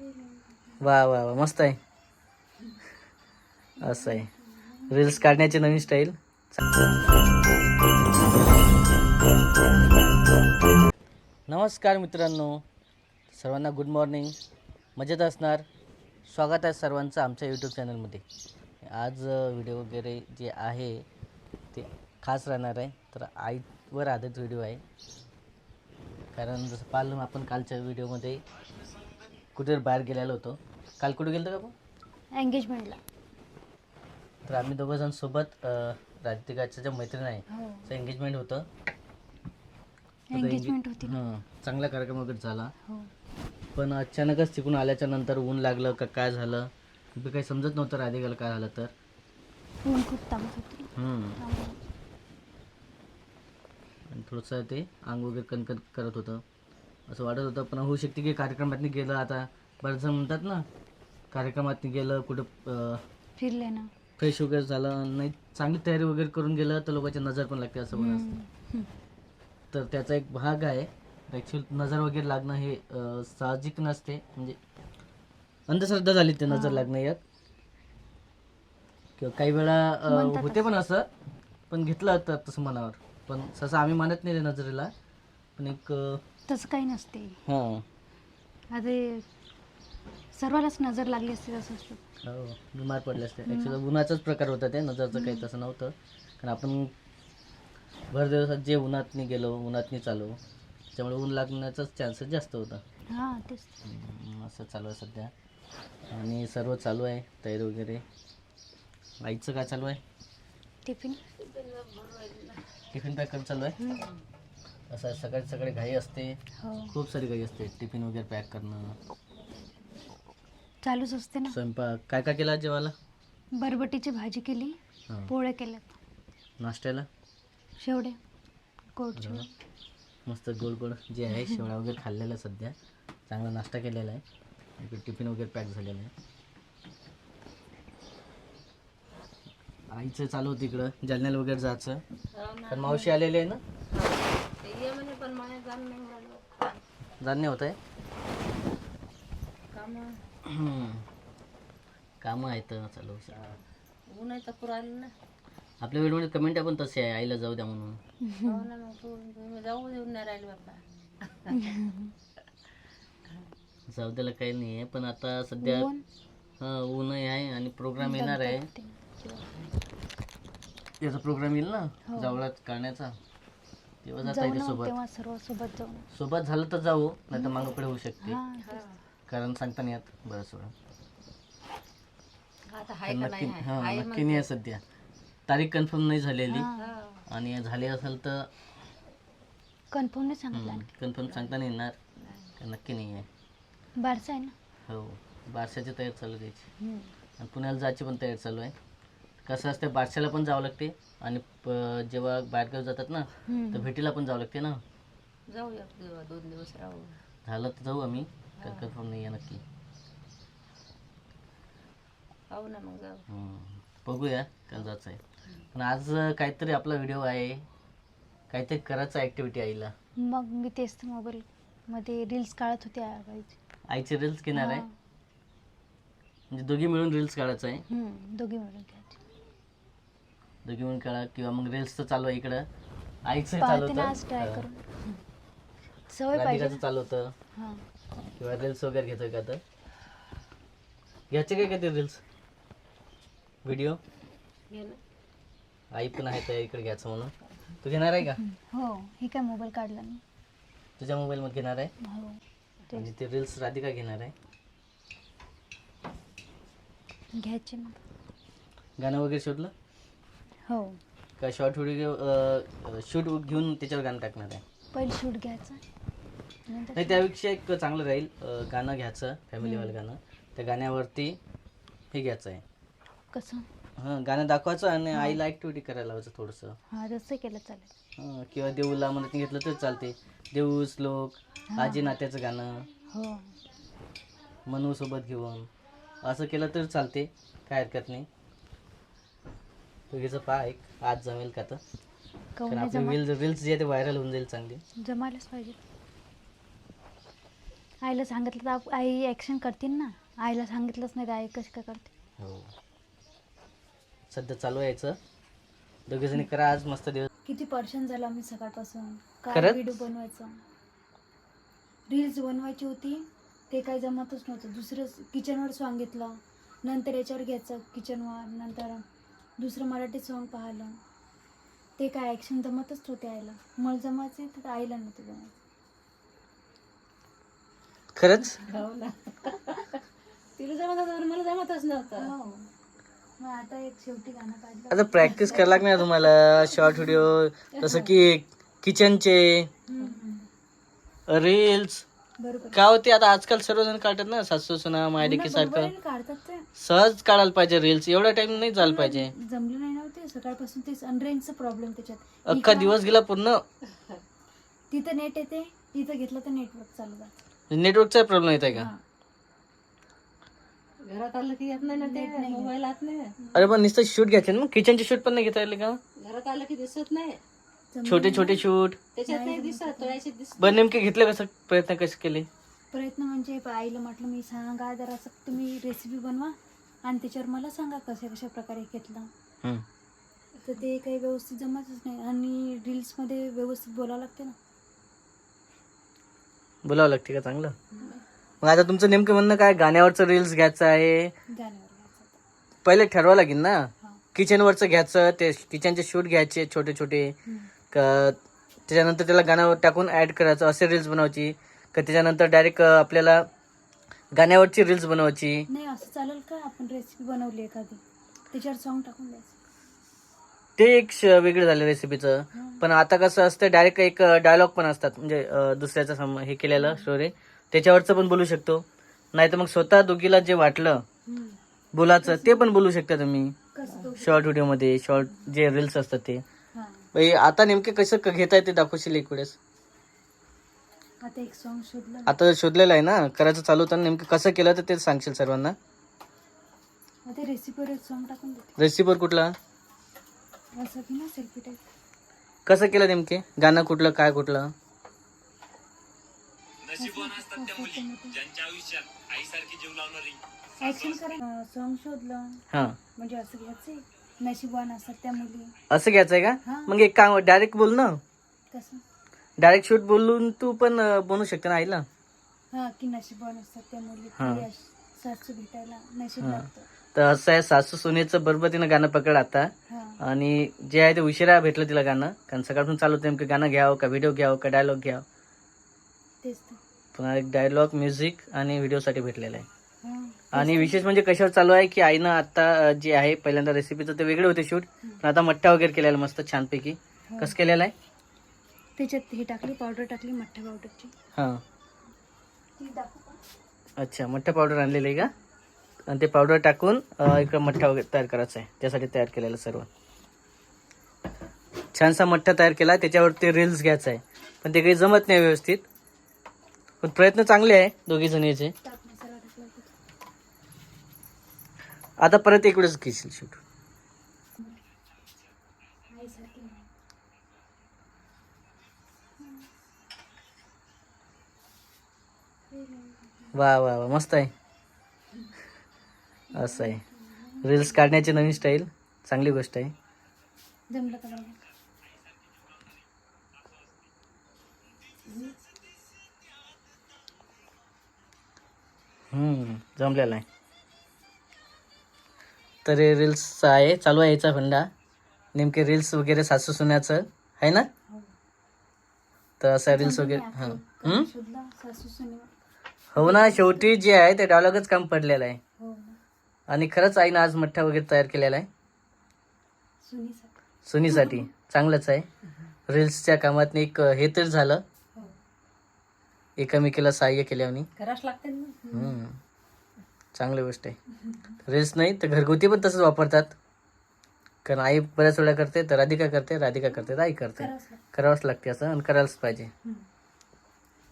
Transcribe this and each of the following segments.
वा वा वा मस्त आहे. असं आहे. रील्स काढण्याची नवीन स्टाईल नमस्कार मित्रांनो. सर्वांना गुड मॉर्निंग मजेत असणार. स्वागत आहे सर्वांचं आमच्या यूट्यूब चॅनलमध्ये आज व्हिडिओ वगैरे जे आहे ते खास राहणार आहे. तर आईवर आधारित व्हिडिओ आहे. कारण जसं पाहिलं आपण कालच्या व्हिडिओमध्ये कुठे बाहेर गेलेलो होतो. काल कुठे गेलो का आपण? एंगेजमेंटला तर आम्ही दोघं जण सोबत अं, राधिकाच्या ज्या मैत्रीण आहे हो. त्याचं एंगेजमेंट होतं. एंगेजमेंट होती ना. हां चांगला कार्यक्रम वगैरे झाला. हो. पण अचानकच तिकडून आल्याच्यानंतर ऊन लागलं का काय झालं? काही समजत नव्हतं राधिकाला काय झालं तर. ऊन खूप तापत होती. हम्म. त्यामुळे. आणि थोडंसं ते अंग वगैरे कणकण करत होतं. असं वाटत होतं पण होऊ शकते की कार्यक्रमात गेलं आता. बरेच जण म्हणतात ना कार्यक्रमात गेलं कुठं फिरले ना. फ्रेश वगैरे झालं नाही चांगली तयारी वगैरे करून गेलं तर लोकांची नजर पण लागते असं पण असतं. तर त्याचा एक भाग आहे. ॲक्च्युअली नजर वगैरे लागणं हे साहजिक नसते. म्हणजे अंधश्रद्धा झाली ते नजर लागणं यात. किंवा काही वेळा होते पण असं. पण घेतलं तर तसं मनावर. पण तसं आम्ही मानत नाही नजरेला. पण एक तसं काही नसते. हां. हे सर्वालाच नजर लागली असते तसं असतं. हो बिमार पडले असते. ॲक्च्युली उन्हाचाच प्रकार होता ते नजरचं काही तसं नव्हतं. कारण आपण भर दिवसात जे उन्हातनी गेलो उन्हातनी चालू त्याच्यामुळे ऊन लागण्याचाच चान्सेस जास्त होता. हां तेच हम्म, असं चालू आहे सध्या. आणि सर्व चालू आहे तयारी वगैरे. आईचं काय चालू आहे? टिफिन? टिफिन पॅक चालू आहे? असं सकाळी सकाळी घाई असते. हो. खूप सारी घाई असते. टिफिन वगैरे पॅक करणं. चालूच असते ना. स्वयंपाक. काय काय केला आज जेवायला? बरबटीची भाजी केली. हां. पोळ्या केल्यात. नाश्त्याला? शेवडे. मस्त गोड गोड. जे आहे शेवळा वगैरे खाल्लेला आहे सध्या. चांगला नाश्ता केलेला आहे. इकडे टिफिन वगैरे पॅक झालेला आहे. आईचं चालू होतं इकडं. जालन्याला वगैरे जायचं. पण मावशी आलेली आहे ना? जाणणे होत आहे? कामं. आहेत चालू. ऊन आहे तर पुरायला ना. आपल्या व्हिडिओमध्ये कमेंट पण तसे आहे आईला जाऊ द्या म्हणून. हो ना मग तू तुम्ही जाऊ देऊन नाही राहिले बाप्पा. जाऊ द्यायला काही नाही आहे पण आता सध्या ऊन? हां ऊनही आहे आणि प्रोग्राम येणार आहे. याचा प्रोग्राम येईल ना? हो. जावळात काढण्याचा. तेव्हा जाता जाऊ येते ना सोबत. तेव्हा सर्व सोबत जाऊ. ना सोबत झालं तर जाऊ नाही तर मागं पुढे होऊ शकते. हां तेच. कारण सांगता नाही येत. बरंच वेळा आता पण हाय का नक्की नाही हां हाय नक्की नाही आहे सध्या. तारीख कन्फर्म नाही झालेली. हां. आणि झाली असेल तर कन्फर्म नाही सांगितलं आणखी. कन्फर्म सांगता नाही येणार. का नक्की नाही आहे. बारसा आहे ना? हो बारशाची तयारी चालू हम्म. आणि पुण्याला जायची पण तयारी चालू आहे. कसं असते बारशाला पण जावं लागते आणि प- जेव्हा बाहेरगाव जातात ना. तर भेटीला पण जावं लागते ना. जाऊ एक दिवस दोन दिवस राहू. झालं तर जाऊ आम्ही. कन्फर्म नाही आहे नक्की. पाहू ना मग जाऊ. हम्म. बघूया काय जायचं आहे पण आज काहीतरी आपला व्हिडिओ आहे. काहीतरी करायचं ॲक्टिव्हिटी आईला. मग मी तेच तर मोबाईल मध्ये रील्स काढत होते आईचे. आईचे रील्स घेणार आहे. म्हणजे दोघी मिळून रील्स काढायचं आहे. हम्म, दोघी मिळून घ्यायचे दोघी मिळून काढा किंवा मग रील्सचं चालू आहे इकडं. आईचं चालू पाहते ना आज ट्राय होतं करून. सवय पाहिजे. राधिकाचं चालू होतं. हां. किंवा रील्स वगैरे घेतोय का तर घ्यायचे काय का ते रील्स व्हिडिओ आई पण आहे त्या इकडे घ्यायचं म्हणून. तू घेणार आहे का? हो हे काय मोबाईल काढला मी. तुझ्या मोबाईलमध्ये घेणार आहे? हो ते म्हणजे ते रील्स राधिका घेणार आहे. घ्यायचे गाणं वगैरे शोधलं? हो. का शॉर्ट व्हिडिओ शूट घेऊन त्याच्यावर गाणं टाकणार आहे? पहिले शूट घ्यायचं. नंतर नाही त्यापेक्षा एक चांगलं राहील अं, गाणं घ्यायचं फॅमिलीवालं गाणं. त्या गाण्यावरती हे घ्यायचं आहे. कसं? हां गाणं दाखवायचं आणि आईला ॲक्टिव्हिटी करायला लावायचं थोडंसं. हां तसं केलं चालेल. हां किंवा देऊला म्हणत घेतलं तर चालते देऊ श्लोक आजी नात्याचं गाणं. हो. मनूसोबत घेऊन. असं केलं तर चालते काय हरकत नाही. दोघीचं पहा एक आज जमेल का तर. काहून कारण नाही आपली जमा रील्स रील्स जे आहे ते व्हायरल होऊन जाईल चांगली. जमायलाच पाहिजे. आईला सांगितलं तर आप- आई ॲक्शन करतील ना. आईला सांगितलंच नाही तर आई कशी काय करते? हो. सध्या चालू आहे यायचं दोघे जणी करा आज मस्त दिवस. किती पर्शन झालं आम्ही सकाळपासून? काय खरंच? व्हिडिओ बनवायचं? रील्स बनवायची होती. ते काही जमतच नव्हतं. दुसरं किचनवर सॉन्ग घेतलं नंतर याच्यावर घ्यायचं. किचनवर नंतर दुसरं मराठी सॉन्ग पाहिलं. ते काय ॲक्शन जमतच नव्हते आईला. मला जमायचे तर आईला नव्हतं जमायचं. खरंच? हो ना. तिला जमत होतं मला जमतच नव्हतं. हो. मग आता एक शेवटी गाणं काढलं आता प्रॅक्टिस करायला लागणार तुम्हाला. शॉर्ट व्हिडिओ जसं की किचनचे. रील्स बरोबर. काय होते? आता आजकाल सर्वजण काढतात ना सासू सुना बरोबर सारखं. आहे ना, काढतात ते. सहज काढायला पाहिजे रील्स एवढा टाइम नाही झाला पाहिजे. जमलं नाही नव्हते सकाळपासून तेच अनरेंजचा प्रॉब्लेम त्याच्यात. अख्खा इकडं- दिवस गेला पूर्ण. तिथं नेट येते. तिथं घेतलं तर नेटवर्क चालू जातं. नेटवर्कचा प्रॉब्लेम येत आहे का? हा. घरात आलं की येत नाही ना ते? नेट नाही मोबाईल आत नाही. अरे पण नुसतं शूट घ्यायचे ना मग? किचनचे शूट पण नाही घेता येईल का? घरात आलं की दिसत नाही. छोटे छोटे. शूट. त्याच्यात नाही दिसत तो याच्यात दिसत. बरं नेमके घेतले कसं प्रयत्न कसे केले? प्रयत्न म्हणजे आईला म्हटलं मी सांगा जरा असं तुम्ही रेसिपी बनवा आणि त्याच्यावर मला सांगा कशा कशा प्रकारे घेतलं. हम्म. तर ते काही व्यवस्थित जमतच नाही. आणि रील्समध्ये व्यवस्थित बोलावं लागते ना. बोलावं लागते का चांगलं? मग आता तुमचं नेमकं म्हणणं काय? गाण्यावरचं रील्स घ्यायचं आहे. गाण्यावर घ्यायचं पहिले ठरवावं लागेल ना. किचनवरचं घ्यायचं ते किचनचे शूट घ्यायचे छोटे छोटे. का त्याच्यानंतर त्याला गाण्यावर टाकून ॲड करायचं असे रील्स बनवायची. का त्याच्यानंतर डायरेक्ट आपल्याला गाण्यावरची रील्स बनवायची. नाही असं चालेल का? आपण रेसिपी बनवली एखादी. त्याच्यावर सॉन्ग टाकून द्यायचं. ते एक श- वेगळं झालं रेसिपीचं. पण आता कसं असतं डायरेक्ट एक डायलॉग पण असतात. म्हणजे अं, दुसऱ्याचं सम हे केलेलं स्टोरी त्याच्यावरचं पण बोलू शकतो. नाही तर मग स्वतः दोघीला जे वाटलं हम्म. बोलाचं ते पण बोलू शकता तुम्ही. कसं तो शॉर्ट व्हिडिओमध्ये शॉर्ट जे रील्स असतात ते. बाई, आता नेमके कसं क- घेता येते दाखवशील एक वेळेस? आता एक सॉन्ग शोधलं. आता शोधलेलं आहे ना? करायचं चालू होतं नेमकं कसं केलं तर ते सांगशील सर्वांना? मग ते रेसिपीवर एक सॉन्ग टाकून देते. रेसिपीवर कुठला? असं की ना सेल्फी टाईप कसं केलं नेमके? गाणं कुठलं काय कुठलं? ऍक्शन करा. सॉन्ग शोधलं. हां. म्हणजे असं घ्यायचंय नशिबवान असतात त्या मुली. असं घ्यायचंय का? हा. मग एक काम डायरेक्ट बोल ना. कसं? डायरेक्ट शूट बोलून तू पण अं, बनवू शकते ना आईला? हा की नशिबवान असतात त्या मुली. हा. ती अश- सासू भेटायला नशीब हा. लागतं. तर असं आहे सासू सुनेचं बरोबर तिनं गाणं पकड आता. हा. आणि जे आहे ते उशिरा भेटलं तिला गाणं. कारण सकाळपासून चालू होतं नेमकं गाणं घ्यावं का व्हिडिओ घ्यावं का डायलॉग घ्यावं? तेच तर. पुन्हा एक डायलॉग म्युझिक आणि व्हिडिओसाठी भेटलेलं आहे. आणि विशेष म्हणजे कशावर चालू आहे की आईनं आता जे आहे पहिल्यांदा रेसिपीचं ते वेगळे होते शूट पण आता मठ्ठा वगैरे केलेला मस्त छानपैकी. हो. कसं केलेलं आहे? त्याच्यात हे टाकली पावडर टाकली मठ्ठा पावडरची हां. अच्छा मठ्ठा पावडर आणलेलं आहे का? आणि ते पावडर टाकून इकडं मठ्ठा वगैरे तयार करायचा आहे. त्यासाठी तयार केलेलं सर्व. छानसा मठ्ठा तयार केला त्याच्यावर ते रील्स घ्यायचं आहे. पण ते काही जमत नाही व्यवस्थित. पण प्रयत्न चांगले आहे दोघी जणीचे टाक मसाला टाकला की. आता परत एक वेळेस घेशील शूट वा वा वा मस्त आहे. असं आहे. रील्स काढण्याची नवीन स्टाईल चांगली गोष्ट आहे. जमलेला आहे. तर हे रील्सचा आहे. चालू आहे याचा फंडा नेमके रील्स वगैरे सासू सुन्याचं. आहे ना. तर असं रील्स वगैरे हां. हो? ना शेवटी जे आहे ते डायलॉगच काम पडलेलं आहे. हो. आणि खरंच आईनं आज मठ्ठा वगैरे तयार केलेला आहे. सुनीसाठी. चांगलंच आहे. रील्सच्या कामात एक हे तर झालं. हो. एकामेकीला सहाय्य केल्याने करावंच लागते. चांगली गोष्ट आहे. रील्स नाही तर घरगुती पण तसंच वापरतात. कारण आई बऱ्याच वेळा करते तर राधिका करते राधिका करते तर आई करते. करावंच लागतं. असं आणि करायलाच पाहिजे.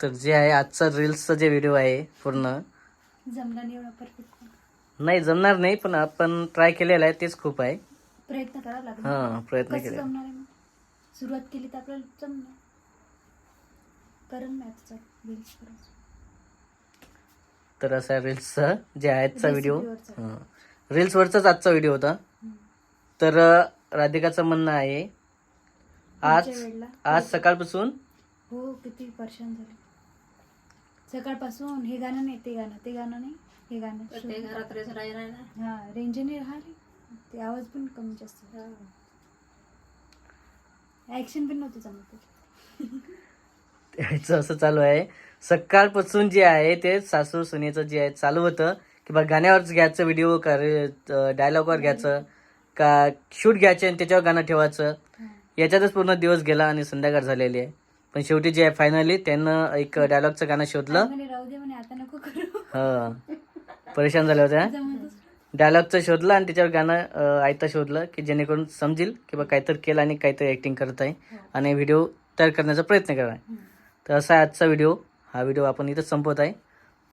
तर जे आहे आजचा रील्सचा जे व्हिडिओ आहे पूर्ण. नाही जमणार नाही पण आपण ट्राय केलेला आहे तेच खूप आहे. प्रयत्न करावा लागेल. हां प्रयत्न केले सुरुवात केली तर आपल्याला जमणार. करण आता रील्स करायचं तर असा रील्सचा जे आजचा व्हिडिओ रेसिपीवरचा. रील्सवरचाच आजचा व्हिडिओ होता. तर राधिकाचं म्हणणं आहे आज आज सकाळपासून हो किती परेशान झाले. सकाळपासून हे गाणं नाही ते गाणं ते गाणं नाही हे गाणं घरात ना? हा रेंज नाही राहिली. ते आवाज पण कमी जास्त ऍक्शन पण नव्हती जमत ह्याचं असं चालू आहे. सकाळपासून जे आहे ते सासू सुनेचं जे आहे चालू होतं. की बा गाण्यावरच घ्यायचं व्हिडिओ का डायलॉगवर घ्यायचं का शूट घ्यायचे आणि त्याच्यावर गाणं ठेवायचं. याच्यातच पूर्ण दिवस गेला आणि संध्याकाळ झालेली आहे. पण शेवटी जे आहे फायनली त्यानं एक डायलॉगचं गाणं शोधलं. करू. हा. परेशान झाले होते डायलॉगचं शोधलं आणि त्याच्यावर गाणं आयतं शोधलं की जेणेकरून समजेल की बा काहीतरी केलं आणि काहीतरी ॲक्टिंग करत आहे. आणि व्हिडिओ तयार करण्याचा प्रयत्न करा. तर असा आहे आजचा व्हिडिओ हा व्हिडिओ आपण इथंच संपवत आहे.